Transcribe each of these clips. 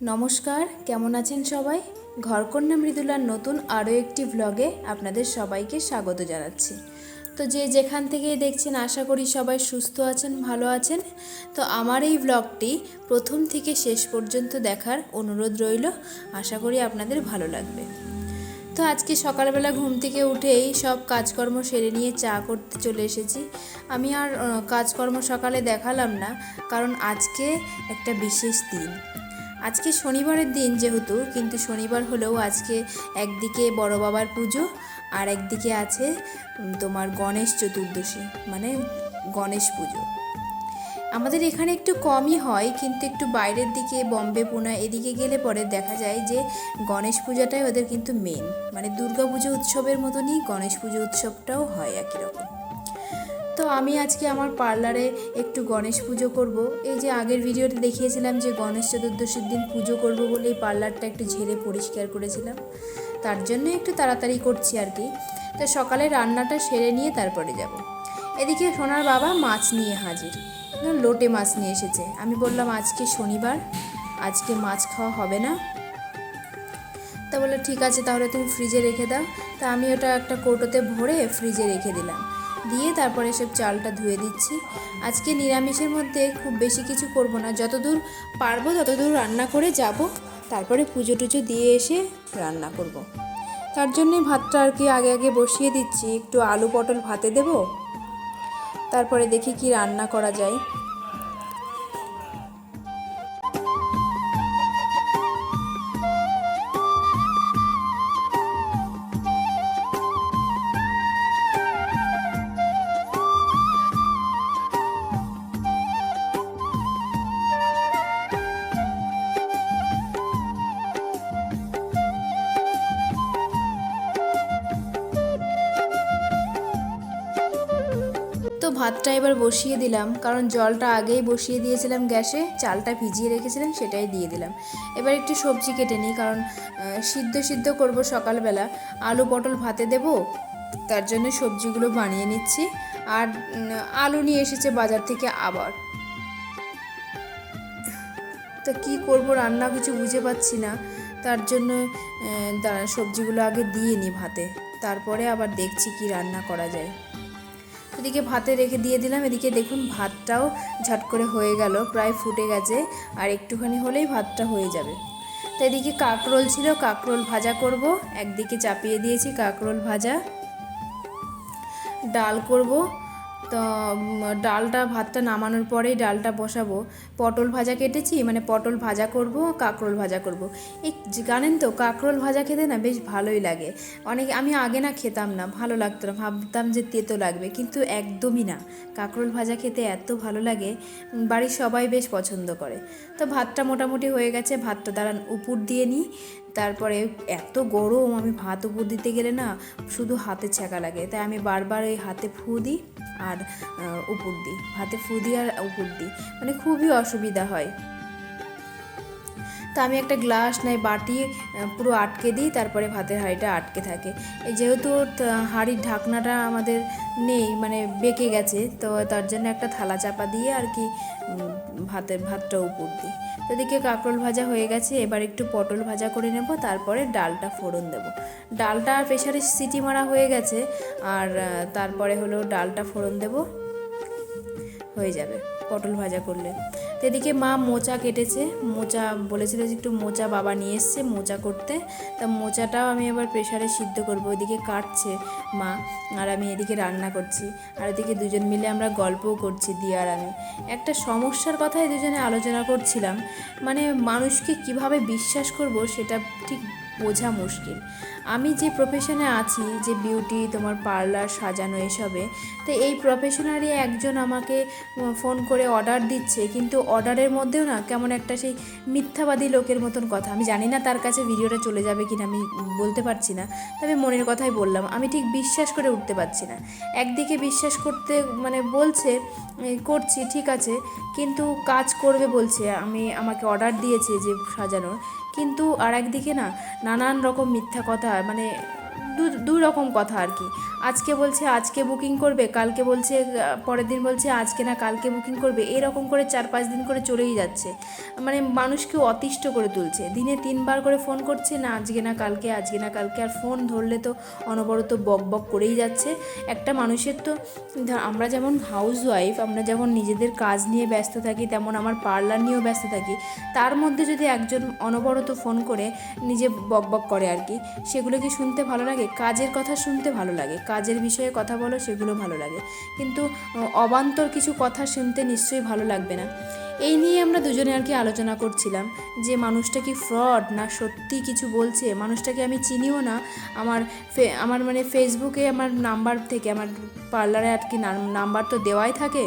নমস্কার, কেমন আছেন সবাই? ঘরকন্যা মৃদুলার নতুন আরও একটি ভ্লগে আপনাদের সবাইকে স্বাগত জানাচ্ছি। তো যে যেখান থেকে দেখছেন, আশা করি সবাই সুস্থ আছেন, ভালো আছেন। তো আমার এই ভ্লগটি প্রথম থেকে শেষ পর্যন্ত দেখার অনুরোধ রইল। আশা করি আপনাদের ভালো লাগবে। তো আজকে সকালবেলা ঘুম থেকে উঠেই সব কাজকর্ম সেরে নিয়ে চা করতে চলে এসেছি। আমি আর কাজকর্ম সকালে দেখালাম না, কারণ আজকে একটা বিশেষ দিন। আজকে শনিবারের দিন যেহেতু, কিন্তু শনিবার হলেও আজকে একদিকে বড় বাবার পুজো আর একদিকে আছে তোমার গণেশ চতুর্দশী মানে গণেশ পুজো। আমাদের এখানে একটু কমই হয়, কিন্তু একটু বাইরের দিকে, বম্বে, পুনা, এদিকে গেলে পরে দেখা যায় যে গণেশ পূজাটাই ওদের কিন্তু মেন মানে দুর্গা পুজো উৎসবের মতনই গণেশ পুজো উৎসবটাও হয় একই রকম। তো আমি আজকে আমার পার্লারে একটু গণেশ পুজো করব। এই যে আগের ভিডিওতে দেখিয়েছিলাম যে গণেশ চতুর্দশীর দিন পুজো করব বলে এই পার্লারটা একটু ঝেড়ে পরিষ্কার করেছিলাম। তার জন্য একটু তাড়াতাড়ি করছি আর কি। তো সকালে রান্নাটা সেরে নিয়ে তারপরে যাব। এদিকে সোনার বাবা মাছ নিয়ে হাজির। লোটে মাছ নিয়ে এসেছে। আমি বললাম, আজকে শনিবার, আজকে মাছ খাওয়া হবে না। তা বলল, ঠিক আছে, তাহলে তুমি ফ্রিজে রেখে দাও। তা আমি ওটা একটা কৌটোতে ভরে ফ্রিজে রেখে দিলাম। দিয়ে তারপরে সব চালটা ধুয়ে দিচ্ছি। আজকে নিরামিষের মধ্যে খুব বেশি কিছু করব না। যতদূর পারব, ততদূর রান্না করে যাব। তারপরে পুজো টুজো দিয়ে এসে রান্না করব। তার জন্যে ভাতটা আর কি আগে আগে বসিয়ে দিচ্ছি। একটু আলু পটল ভাতে দেব। তারপরে দেখি কি রান্না করা যায়। ভাতটা এবার বসিয়ে দিলাম, কারণ জলটা আগেই বসিয়ে দিয়েছিলাম গ্যাসে, চালটা ভিজিয়ে রেখেছিলাম, সেটাই দিয়ে দিলাম। এবার একটু সবজি কেটে নিই, কারণ সিদ্ধ সিদ্ধ করব সকালবেলা। আলু পটল ভাতে দেব, তার জন্য সবজিগুলো বানিয়ে নিচ্ছি। আর আলু নিয়ে এসেছে বাজার থেকে আবার। তো কি করব রান্না কিছু বুঝে পাচ্ছি না। তার জন্য সবজিগুলো আগে দিয়ে নিই ভাতে। তারপরে আবার দেখছি কি রান্না করা যায়। এদিকে ভাতে রেখে দিয়ে দিলাম। এদিকে দেখুন, ভাতটাও ঝট করে হয়ে গেল, প্রায় ফুটে গেছে, আর একটুখানি হলেই ভাতটা হয়ে যাবে। তো এদিকে কাকরোল ছিল, কাকরোল ভাজা করব। একদিকে চাপিয়ে দিয়েছি কাকরোল ভাজা। ডাল করব। তো ডালটা, ভাতটা নামানোর পরেই ডালটা বসাবো। পটল ভাজা কেটেছি মানে পটল ভাজা করব, কাঁকরোল ভাজা করব। এই জানেন তো, কাঁকরোল ভাজা খেতে না বেশ ভালোই লাগে। অনেক, আমি আগে না খেতাম না, ভালো লাগতো না, ভাবতাম যে তেতো লাগবে, কিন্তু একদমই না। কাঁকরোল ভাজা খেতে এত ভালো লাগে বাড়ির সবাই বেশ পছন্দ করে। তো ভাতটা মোটামুটি হয়ে গেছে, ভাতটা দাঁড়ান উপর দিয়ে নিই। তারপরে এত গরম, আমি ভাত উপর দিতে গেলে না শুধু হাতে ছ্যাঁকা লাগে। তাই আমি বারবার ওই হাতে ফু দিই আর উপর দিই। হাতে ফু দিই আর উপর দিই। মানে খুবই অসুবিধা হয়। তা আমি একটা গ্লাস নাই, বাটি পুরো আটকে দিই, তারপরে ভাতের হাঁড়িটা আটকে থাকে। যেহেতু হাঁড়ির ঢাকনাটা আমাদের নেই মানে বেঁকে গেছে, তো তার জন্য একটা থালা চাপা দিয়ে আর কি ভাতের ভাতটা উপর দিই। তো এদিকে কাঁকরোল ভাজা হয়ে গেছে, এবার একটু পটল ভাজা করে নেব, তারপরে ডালটা ফোড়ন দেব। ডালটা প্রেশারে সিটি মারা হয়ে গেছে, আর তারপরে হলো ডালটা ফোড়ন দেব, হয়ে যাবে, পটল ভাজা করলে। এদিকে মা মোচা কেটেছে। মোচা বলেছিল যে একটু মোচা বাবা নিয়ে এসছে মোচা করতে। তা মোচাটাও আমি এবার প্রেশারে সিদ্ধ করব, ওইদিকে কাটছে মা আর আমি এদিকে রান্না করছি। আর এদিকে দুজন মিলে আমরা গল্পও করছি দিয়া আর আমি। একটা সমস্যার কথাই দুজনে আলোচনা করছিলাম। মানে মানুষকে কীভাবে বিশ্বাস করব সেটা ঠিক বোঝা মুশকিল। আমি যে প্রফেশনে আছি, যে বিউটি তোমার পার্লার সাজানো, এসবে, তো এই প্রফেশনারই একজন আমাকে ফোন করে অর্ডার দিচ্ছে। কিন্তু অর্ডারের মধ্যেও না কেমন একটা সেই মিথ্যাবাদী লোকের মতন কথা। আমি জানি না তার কাছে ভিডিওটা চলে যাবে কিনা, আমি বলতে পারছি না। তবে মনের কথাই বললাম, আমি ঠিক বিশ্বাস করে উঠতে পারছি না। একদিকে বিশ্বাস করতে মানে বলছে করছি, ঠিক আছে, কিন্তু কাজ করবে বলছে, আমি আমাকে অর্ডার দিয়েছে যে সাজানোর। কিন্তু আর একদিকে না নানান রকম মিথ্যা কথা মানে দু রকম কথা আর কি। আজকে বলছে, আজকে বুকিং করবে, কালকে বলছে পরের দিন বলছে, আজকে না কালকে বুকিং করবে, এরকম করে চার পাঁচ দিন করে চলেই যাচ্ছে। মানে মানুষকে অতিষ্ঠ করে তুলছে। দিনে তিনবার করে ফোন করছে, না আজকে না কালকে, আজকে না কালকে, আর ফোন ধরলে তো অনবরত বক বক করেই যাচ্ছে। একটা মানুষের তো আমরা যেমন হাউস ওয়াইফ আমরা যেমন নিজেদের কাজ নিয়ে ব্যস্ত থাকি, তেমন আমার পার্লার নিয়েও ব্যস্ত থাকি, তার মধ্যে যদি একজন অনবরত ফোন করে, নিজে বক বক করে আর কি, সেগুলো কি শুনতে ভালো লাগে? কাজের কথা শুনতে ভালো লাগে, কাজের বিষয়ে কথা বলো সেগুলো ভালো লাগে। কিন্তু অবান্তর কিছু কথা শুনতে নিশ্চয়ই ভালো লাগবে না। এই নিয়ে আমরা দুজনে আর কি আলোচনা করছিলাম যে মানুষটা কি ফ্রড না সত্যি কিছু বলছে? মানুষটাকে আমি চিনিও না। আমার আমার মানে ফেসবুকে আমার নাম্বার থেকে, আমার পার্লারে আর কি নাম্বার তো দেওয়াই থাকে।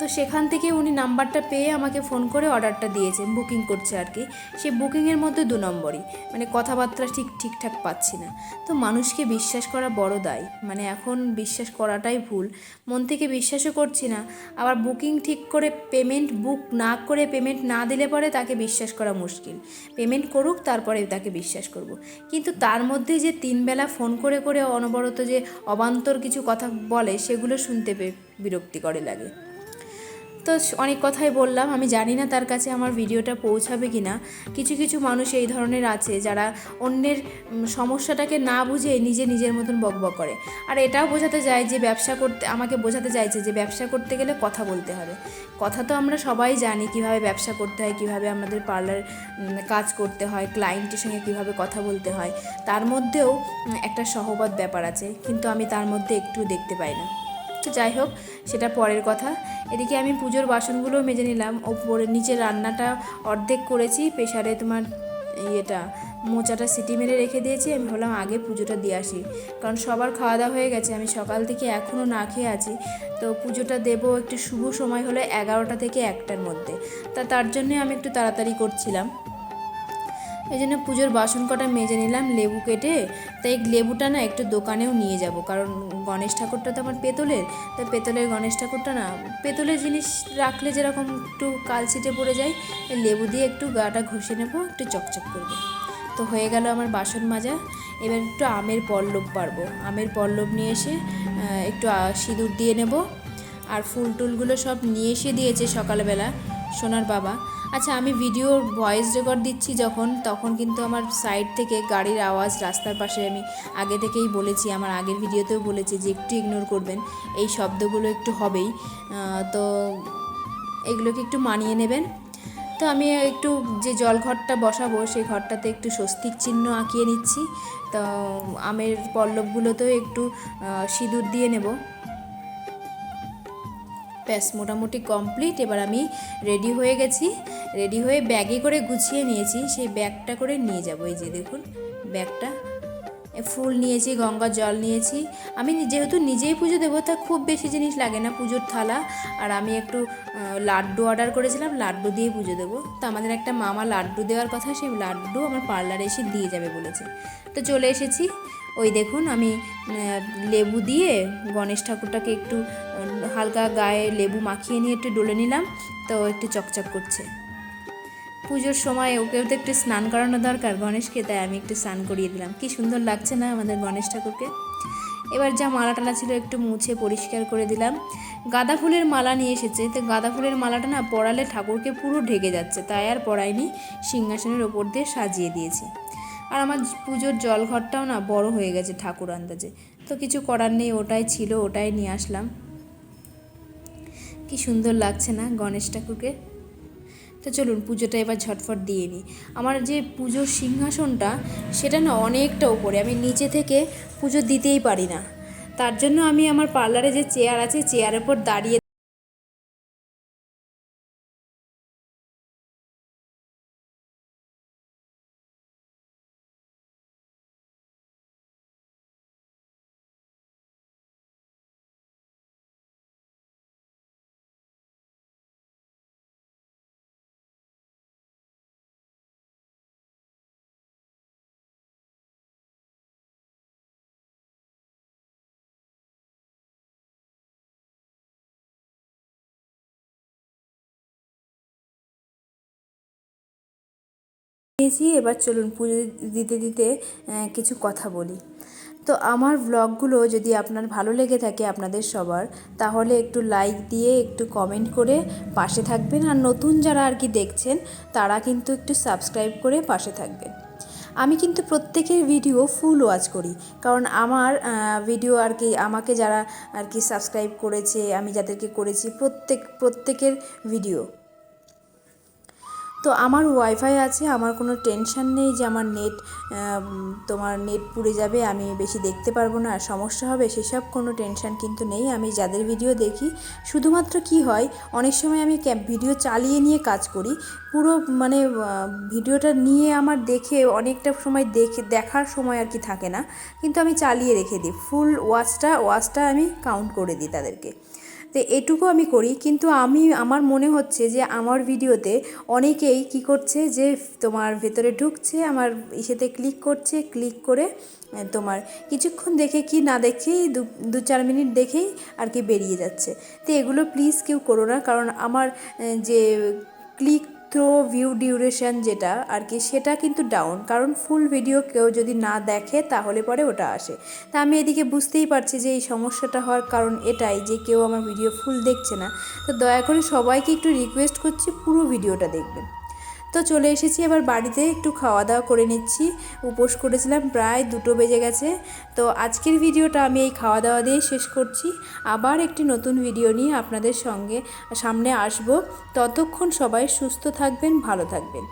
তো সেখান থেকে উনি নাম্বারটা পেয়ে আমাকে ফোন করে অর্ডারটা দিয়েছেন, বুকিং করছে আর কি। সে বুকিংয়ের মধ্যে দু নম্বরই মানে কথাবার্তা ঠিক, ঠিকঠাক পাচ্ছি না। তো মানুষকে বিশ্বাস করা বড় দায় মানে এখন বিশ্বাস করাটাই ভুল। মন থেকে বিশ্বাসও করছি না, আবার বুকিং ঠিক করে পেমেন্ট বুক না করে পেমেন্ট না দিলে পরে তাকে বিশ্বাস করা মুশকিল। পেমেন্ট করুক তারপরে তাকে বিশ্বাস করব। কিন্তু তার মধ্যে যে তিনবেলা ফোন করে করে অনবরত যে অবান্তর কিছু কথা বলে, সেগুলো শুনতে পে বিরক্তি করে লাগে। তো অনেক কথাই বললাম। আমি জানি না তার কাছে আমার ভিডিওটা পৌঁছাবে কি না কিছু কিছু মানুষ এই ধরনের আছে যারা অন্যের সমস্যাটাকে না বুঝে নিজে নিজের মতন বকবক করে। আর এটাও বোঝাতে যায় যে ব্যবসা করতে, আমাকে বোঝাতে চাইছে যে ব্যবসা করতে গেলে কথা বলতে হবে। কথা তো আমরা সবাই জানি কীভাবে ব্যবসা করতে হয়, কীভাবে আমাদের পার্লার কাজ করতে হয়, ক্লায়েন্টের সঙ্গে কীভাবে কথা বলতে হয়। তার মধ্যেও একটা সহবত ব্যাপার আছে। কিন্তু আমি তার মধ্যে একটু দেখতে পাই না। তো যাই হোক, সেটা পরের কথা। এদিকে আমি পুজোর বাসনগুলো মেজে নিলাম। ওপরে নিচে রান্নাটা অর্ধেক করেছি প্রেশারে তোমার ইয়েটা, মোচাটা সিটি মেরে রেখে দিয়েছি। আমি ভাবলাম আগে পুজোটা দিয়ে আসি। কারণ সবার খাওয়া দাওয়া হয়ে গেছে, আমি সকাল থেকে এখনও না খেয়ে আছি। তো পুজোটা দেবো একটু শুভ সময় হলে এগারোটা থেকে একটার মধ্যে। তা তার জন্যে আমি একটু তাড়াতাড়ি করছিলাম। এই জন্য পুজোর বাসন কটা মেজে নিলাম, লেবু কেটে। তাই লেবুটা না একটু দোকানেও নিয়ে যাব, কারণ গণেশ ঠাকুরটা তো আমার পেতলের। তাই পেতলের গণেশ ঠাকুরটা না, পেতলের জিনিস রাখলে যেরকম একটু কালছিটে পড়ে যায় লেবু দিয়ে একটু গাটা ঘষে নেব, একটু চকচক করবে। তো হয়ে গেল আমার বাসন মাজা। এবার একটু আমের পল্লব পারব। আমের পল্লব নিয়ে এসে একটু সিঁদুর দিয়ে নেব। আর ফুল টুলগুলো সব নিয়ে এসে দিয়েছে সকালবেলা। সোনার বাবা। আচ্ছা আমি ভিডিওর ভয়েস রেকর্ড দিচ্ছি যখন, তখন কিন্তু আমার সাইড থেকে গাড়ির আওয়াজ রাস্তার পাশে আমি আগে থেকেই বলেছি, আমার আগের ভিডিওতেও বলেছি যে একটু ইগনোর করবেন। এই শব্দগুলো একটু হবেই। তো এগুলোকে একটু মানিয়ে নেবেন। তো আমি একটু যে জল ঘরটা বসাবো, সেই ঘরটাতে একটু স্বস্তিক চিহ্ন আঁকিয়ে নিচ্ছি। তো আমের পল্লবগুলোতেও একটু সিঁদুর দিয়ে নেব। ব্যাস, মোটামুটি কমপ্লিট এবার আমি রেডি হয়ে গেছি। রেডি হয়ে ব্যাগে করে গুছিয়ে নিয়েছি। সেই ব্যাগটা করে নিয়ে যাব। এই যে দেখুন ব্যাগটা ফুল নিয়েছি, গঙ্গার জল নিয়েছি। আমি যেহেতু নিজেই পুজো দেবো, তা খুব বেশি জিনিস লাগে না পুজোর থালা। আর আমি একটু লাড্ডু অর্ডার করেছিলাম, লাড্ডু দিয়ে পুজো দেবো। তো আমাদের একটা মামা লাড্ডু দেওয়ার কথা, সেই লাড্ডু আমার পার্লারে এসে দিয়ে যাবে বলেছে। তো চলে এসেছি। ওই দেখুন, আমি লেবু দিয়ে গণেশ ঠাকুরটাকে একটু হালকা গায়ে লেবু মাখিয়ে নিয়ে একটু ডলে নিলাম। তো একটু চকচক করছে। পুজোর সময় ওকেও তো একটু স্নান করানো দরকার গণেশকে, তাই আমি একটু স্নান করিয়ে দিলাম। কি সুন্দর লাগছে না আমাদের গণেশ ঠাকুরকে? এবার যা মালা টালা ছিল একটু মুছে পরিষ্কার করে দিলাম। গাঁদা ফুলের মালা নিয়ে এসেছে, তো গাঁদা ফুলের মালাটা না পড়ালে ঠাকুরকে পুরো ঢেকে যাচ্ছে, তাই আর পরাইনি সিংহাসনের ওপর দিয়ে সাজিয়ে দিয়েছি। আর আমার পুজোর জলঘরটাও না বড় হয়ে গেছে ঠাকুর আন্দাজে, তো কিছু করার নেই, ওটাই ছিল, ওটাই নিয়ে আসলাম। কি সুন্দর লাগছে না গণেশ ঠাকুরকে? তো চলুন পুজোটা এবার ঝটফট দিয়ে নিই। আমার যে পুজোর সিংহাসনটা, সেটা না অনেকটা উপরে, আমি নিচে থেকে পুজো দিতেই পারি না। তার জন্য আমি আমার পার্লারে যে চেয়ার আছে, চেয়ারের উপর দাঁড়িয়ে নিয়েছি এবার চলুন পুজো দিতে দিতে কিছু কথা বলি। তো আমার ব্লগগুলো যদি আপনার ভালো লেগে থাকে আপনাদের সবার, তাহলে একটু লাইক দিয়ে একটু কমেন্ট করে পাশে থাকবেন। আর নতুন যারা আর কি দেখছেন, তারা কিন্তু একটু সাবস্ক্রাইব করে পাশে থাকবেন। আমি কিন্তু প্রত্যেকের ভিডিও ফুল ওয়াচ করি। কারণ আমার ভিডিও আর কি, আমাকে যারা আর কি সাবস্ক্রাইব করেছে, আমি যাদেরকে করেছি প্রত্যেক, প্রত্যেকের ভিডিও তো আমার ওয়াইফাই আছে, আমার কোনো টেনশন নেই যে আমার নেট তোমার নেট পুড়ে যাবে, আমি বেশি দেখতে পারব না, আর সমস্যা হবে সেসব কোনো টেনশন কিন্তু নেই। আমি যাদের ভিডিও দেখি, শুধুমাত্র কি হয়, অনেক সময় আমি ভিডিও চালিয়ে নিয়ে কাজ করি। পুরো মানে ভিডিওটা নিয়ে আমার দেখে অনেকটা সময় দেখে, দেখার সময় আর কি থাকে না। কিন্তু আমি চালিয়ে রেখে দিই ফুল ওয়াচটা ওয়াচটা আমি কাউন্ট করে দিই তাদেরকে। তো এটুকু আমি করি, কিন্তু আমি, আমার মনে হচ্ছে যে আমার ভিডিওতে অনেকেই কি করছে যে তোমার ভেতরে ঢুকছে, আমার ইসেতে ক্লিক করছে, ক্লিক করে তোমার কিছুক্ষণ দেখে কি না দেখেই, দু দু চার মিনিট দেখেই আর কি বেরিয়ে যাচ্ছে। তো এগুলো প্লিজ কেউ করো না, কারণ আমার যে ক্লিক থ্রো ভিউ ডিউরেশন যেটা, আর কি সেটা কিন্তু ডাউন কারণ ফুল ভিডিও কেউ যদি না দেখে তাহলে পরে ওটা আসে। তা আমি এদিকে বুঝতেই পারছি যে এই সমস্যাটা হওয়ার কারণ এটাই যে কেউ আমার ভিডিও ফুল দেখছে না। তো দয়া করে সবাইকে একটু রিকোয়েস্ট করছি পুরো ভিডিওটা দেখবেন। তো চলে এসেছি, এবার বাড়িতে একটু খাওয়া দাওয়া করে নিচ্ছি। উপোস করেছিলাম প্রায় দুটো বেজে গেছে। তো আজকের ভিডিওটা আমি এই খাওয়া দাওয়া দিয়ে শেষ করছি। আবার একটি নতুন ভিডিও নিয়ে আপনাদের সঙ্গে সামনে আসব। ততক্ষণ সবাই সুস্থ থাকবেন, ভালো থাকবেন।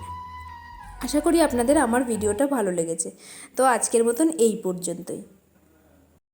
আশা করি আপনাদের আমার ভিডিওটা ভালো লেগেছে। তো আজকের মতন এই পর্যন্তই।